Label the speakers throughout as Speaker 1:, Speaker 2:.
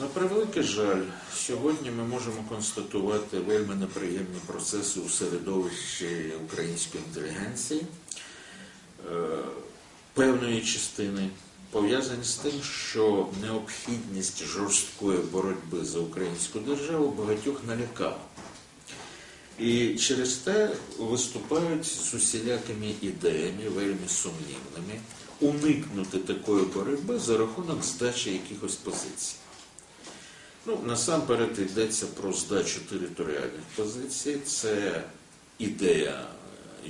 Speaker 1: На превеликий жаль, сьогодні ми можемо констатувати вельми неприємні процеси у середовищі української інтелігенції е, певної частини, пов'язані з тим, що необхідність жорсткої боротьби за українську державу багатьох налякала. І через те виступають з усілякими ідеями, вельми сумнівними, уникнути такої боротьби за рахунок здачі якихось позицій. Ну, насамперед йдеться про здачу територіальних позицій. Це ідея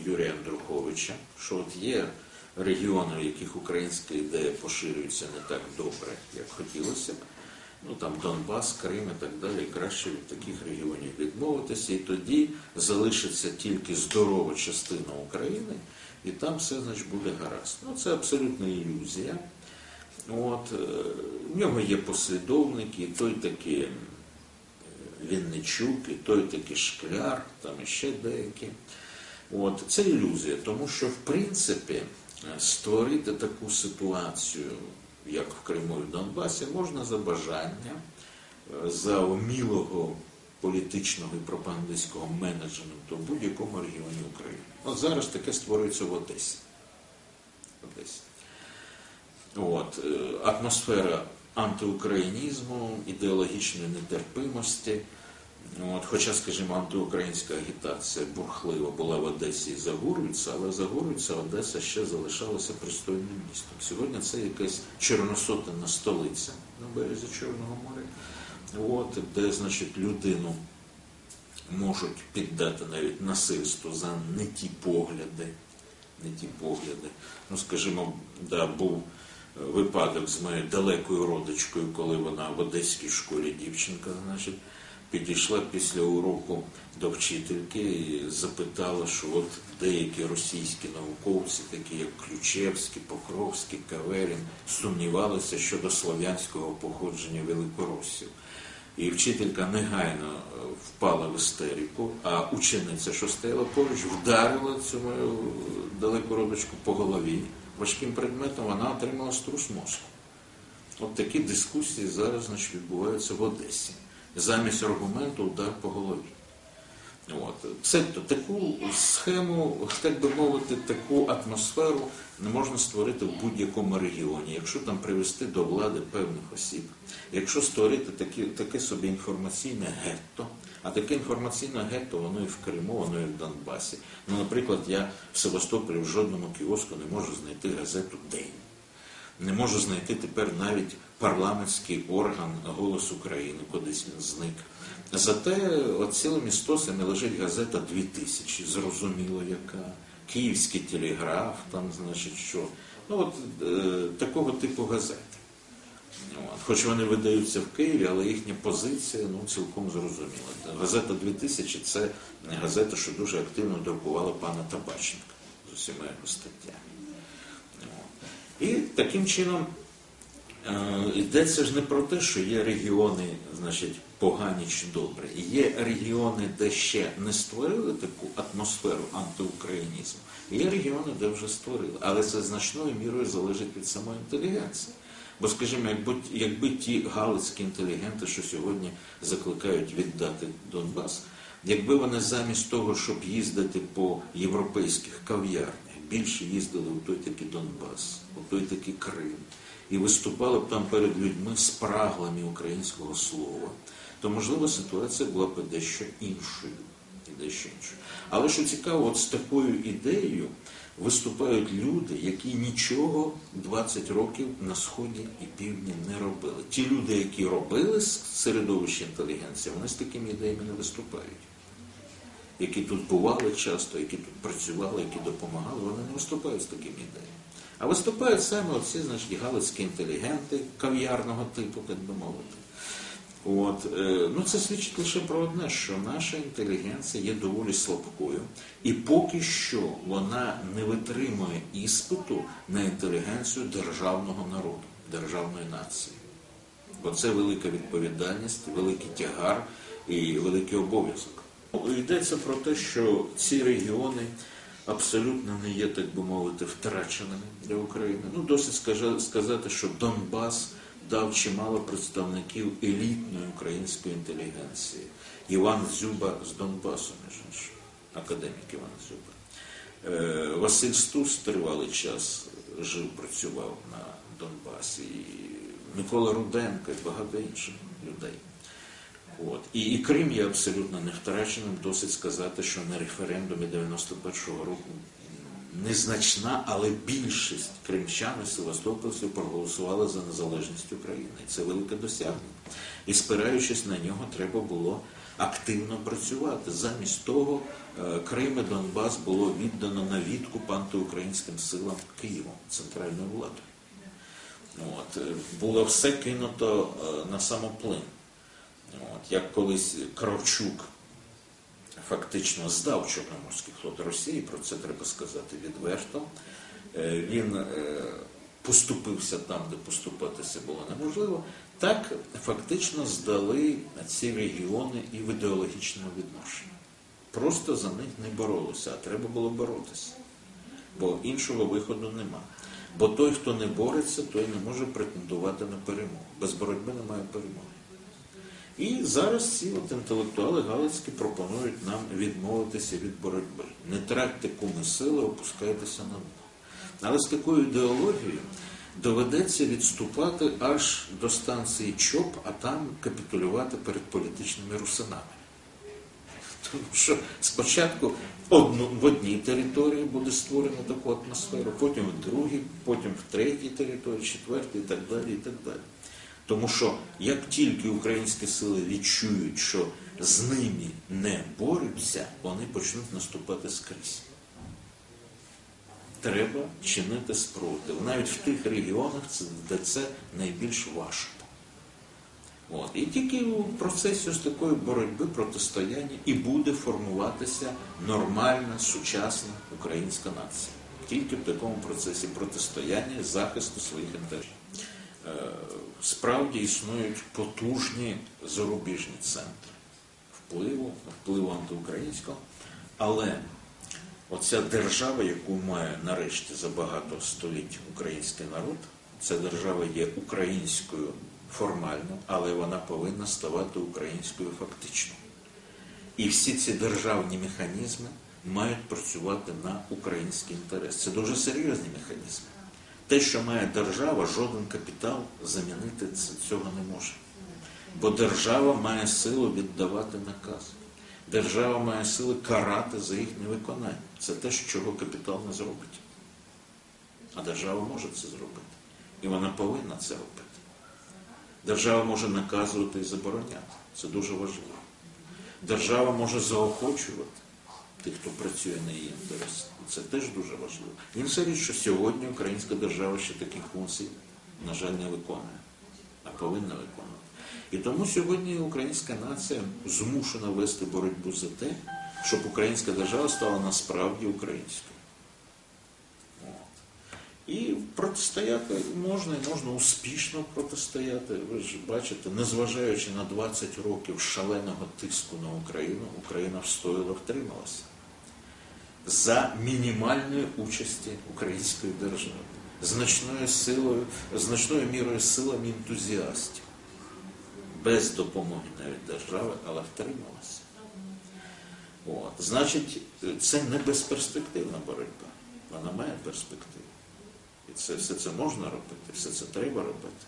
Speaker 1: Юрія Андруховича, що от є регіони, в яких українська ідея поширюється не так добре, як хотілося б. Ну там Донбас, Крим і так далі, краще від таких регіонів відмовитися, і тоді залишиться тільки здорова частина України, і там все значить буде гаразд. Ну це абсолютна ілюзія. От, е, в нього є послідовники, і той такий е, Вінничук, і той такий Шкляр, там іще деякі. От, це ілюзія, тому що, в принципі, е, створити таку ситуацію, як в Криму і Донбасі, можна за бажання, за вмілого політичного і пропагандистського менеджменту в будь-якому регіоні України. От зараз таке створюється в Одесі. От, е, атмосфера антиукраїнізму, ідеологічної нетерпимості. От, хоча, скажімо, антиукраїнська агітація бурхлива була в Одесі і Загурується, але Загурується Одеса ще залишалася пристойним містом. Сьогодні це якась чорносотенна столиця на березі Чорного моря, от, де, значить, людину можуть піддати навіть насильству за не ті погляди. Не ті погляди. Ну, скажімо, да, був випадок з моєю далекою родичкою, коли вона в одеській школі дівчинка, значить, підійшла після уроку до вчительки і запитала, що от деякі російські науковці, такі як Ключевський, Покровський, Каверін, сумнівалися щодо слов'янського походження великоросів. І вчителька негайно е, впала в істерику, а учениця, що стояла поруч, вдарила цю мою далеку родочку по голові важким предметом, вона отримала струс мозку. От такі дискусії зараз значить, відбуваються в Одесі. Замість аргументу удар по голові. От. Цебто таку схему, так би мовити, таку атмосферу не можна створити в будь-якому регіоні, якщо там привести до влади певних осіб, якщо створити такі, таке собі інформаційне гетто, а таке інформаційне гетто, воно і в Криму, воно і в Донбасі. Ну, наприклад, я в Севастополі в жодному кіоску не можу знайти газету День. Не можу знайти тепер навіть парламентський орган Голос України, кудись він зник. Зате от цілими стосами лежить газета 2000, зрозуміло яка, Київський телеграф, там, значить, що. Ну, от е, такого типу газети. От. Хоч вони видаються в Києві, але їхня позиція ну, цілком зрозуміла. Газета 2000 це газета, що дуже активно друкувала пана Табаченка з усіма його статтями. І таким чином е, йдеться ж не про те, що є регіони, значить, погані чи добрі. Є регіони, де ще не створили таку атмосферу антиукраїнізму. Є регіони, де вже створили. Але це значною мірою залежить від самої інтелігенції. Бо, скажімо, якби, якби ті галицькі інтелігенти, що сьогодні закликають віддати Донбас, якби вони замість того, щоб їздити по європейських кав'ярнях, більше їздили у той такий Донбас, у той такий Крим, і виступали б там перед людьми з праглами українського слова, то можливо ситуація була б дещо іншою. І дещо іншою. Але що цікаво, от з такою ідеєю виступають люди, які нічого 20 років на сході і півдні не робили. Ті люди, які робили з середовища інтелігенції, вони з такими ідеями не виступають. Які тут бували часто, які тут працювали, які допомагали, вони не виступають з такими ідеями. А виступають саме оці, значить, галицькі інтелігенти кав'ярного типу, так би мовити. От, е, ну Це свідчить лише про одне, що наша інтелігенція є доволі слабкою, і поки що вона не витримує іспиту на інтелігенцію державного народу, державної нації. Бо це велика відповідальність, великий тягар і великий обов'язок. Йдеться про те, що ці регіони абсолютно не є, так би мовити, втраченими для України. Ну, досить сказати, що Донбас дав чимало представників елітної української інтелігенції. Іван Дзюба з Донбасу, між іншим, академік Іван Дзюба. Е, Василь Стус тривалий час жив, працював на Донбасі, Микола Руденко і багато інших людей. От. І, і Крим є абсолютно не втраченим. Досить сказати, що на референдумі 91-го року незначна, але більшість кримчан і севастопольців проголосували за незалежність України. Це велике досягнення. І спираючись на нього, треба було активно працювати. Замість того е, Крим і Донбас було віддано на відкуп антиукраїнським силам Києвом, центральною владою. От, е, було все кинуто е, на самоплин. От, як колись Кравчук фактично здав Чорноморський флот Росії, про це треба сказати відверто. Е, Він е, поступився там, де поступатися було неможливо. Так фактично здали ці регіони і в ідеологічному відношенні. Просто за них не боролися, а треба було боротися. Бо іншого виходу нема. Бо той, хто не бореться, той не може претендувати на перемогу. Без боротьби немає перемоги. І зараз ці от інтелектуали Галицькі пропонують нам відмовитися від боротьби. Не тратьте куми сили, опускайтеся на дно. Але з такою ідеологією доведеться відступати аж до станції ЧОП, а там капітулювати перед політичними русинами. Тому що спочатку одну, в одній території буде створено таку атмосферу, потім в другій, потім в третій території, четвертій і так далі. і так далі. Тому що як тільки українські сили відчують, що з ними не борються, вони почнуть наступати скрізь. Треба чинити спротив. Навіть в тих регіонах, де це найбільш важко. От. І тільки у процесі ось такої боротьби, протистояння і буде формуватися нормальна, сучасна українська нація. Тільки в такому процесі протистояння, захисту своїх інтересів. Справді існують потужні зарубіжні центри впливу, впливу антиукраїнського, але оця держава, яку має нарешті за багато століть український народ, ця держава є українською формально, але вона повинна ставати українською фактично. І всі ці державні механізми мають працювати на український інтерес. Це дуже серйозні механізми. Те, що має держава, жоден капітал замінити цього не може. Бо держава має силу віддавати наказ. Держава має сили карати за їх невиконання. Це те, чого капітал не зробить. А держава може це зробити. І вона повинна це робити. Держава може наказувати і забороняти. Це дуже важливо. Держава може заохочувати тих, хто працює на її інтерес. Це теж дуже важливо. Інша річ, що сьогодні українська держава ще таких функцій, на жаль, не виконує, а повинна виконувати. І тому сьогодні українська нація змушена вести боротьбу за те, щоб українська держава стала насправді українською. І протистояти можна, і можна успішно протистояти. Ви ж бачите, незважаючи на 20 років шаленого тиску на Україну, Україна встояла, втрималася за мінімальної участі української держави, значною силою, значною мірою силами ентузіастів, без допомоги навіть держави, але втрималася. От. Значить, це не безперспективна боротьба. Вона має перспективу. І це, все це можна робити, все це треба робити.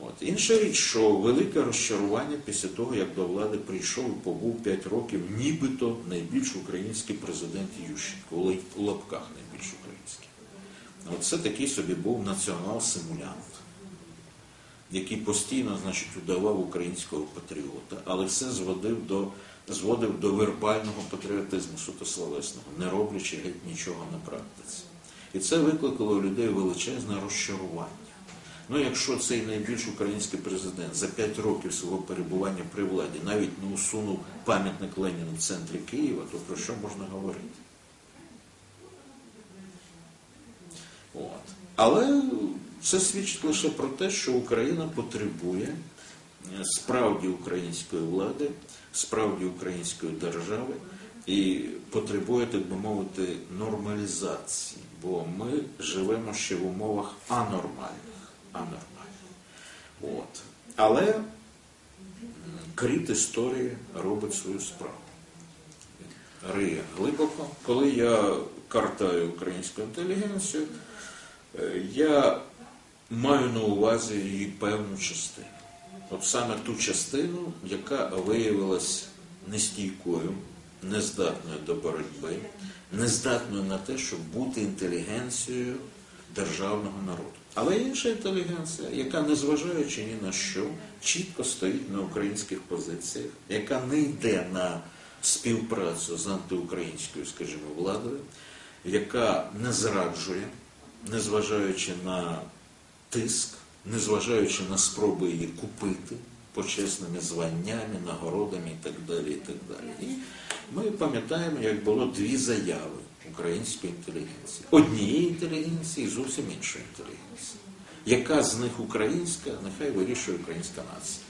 Speaker 1: От. Інша річ, що велике розчарування після того, як до влади прийшов і побув 5 років, нібито найбільш український президент Ющенко, у лап- у лапках найбільш український. От це такий собі був націонал-симулянт, який постійно значить, удавав українського патріота, але все зводив до, зводив до вербального патріотизму суто словесного, не роблячи геть нічого на практиці. І це викликало у людей величезне розчарування. Ну, якщо цей найбільш український президент за 5 років свого перебування при владі навіть не усунув пам'ятник Леніну в центрі Києва, то про що можна говорити? От. Але це свідчить лише про те, що Україна потребує е, справді української влади, справді української держави і потребує, так би мовити, нормалізації, бо ми живемо ще в умовах анормальних. Анормальних. От. Але кріт історії робить свою справу. Риє глибоко. Коли я картаю українську інтелігенцію, е, я маю на увазі її певну частину. От саме ту частину, яка виявилась нестійкою, нездатною до боротьби, нездатною на те, щоб бути інтелігенцією державного народу. Але інша інтелігенція, яка, незважаючи ні на що, чітко стоїть на українських позиціях, яка не йде на співпрацю з антиукраїнською, скажімо, владою, яка не зраджує, незважаючи на тиск, незважаючи на спроби її купити почесними званнями, нагородами і так далі. І так далі. І ми пам'ятаємо, як було дві заяви української інтелігенції. Однієї інтелігенції і зовсім іншої інтелігенції. Яка з них українська, нехай вирішує українська нація.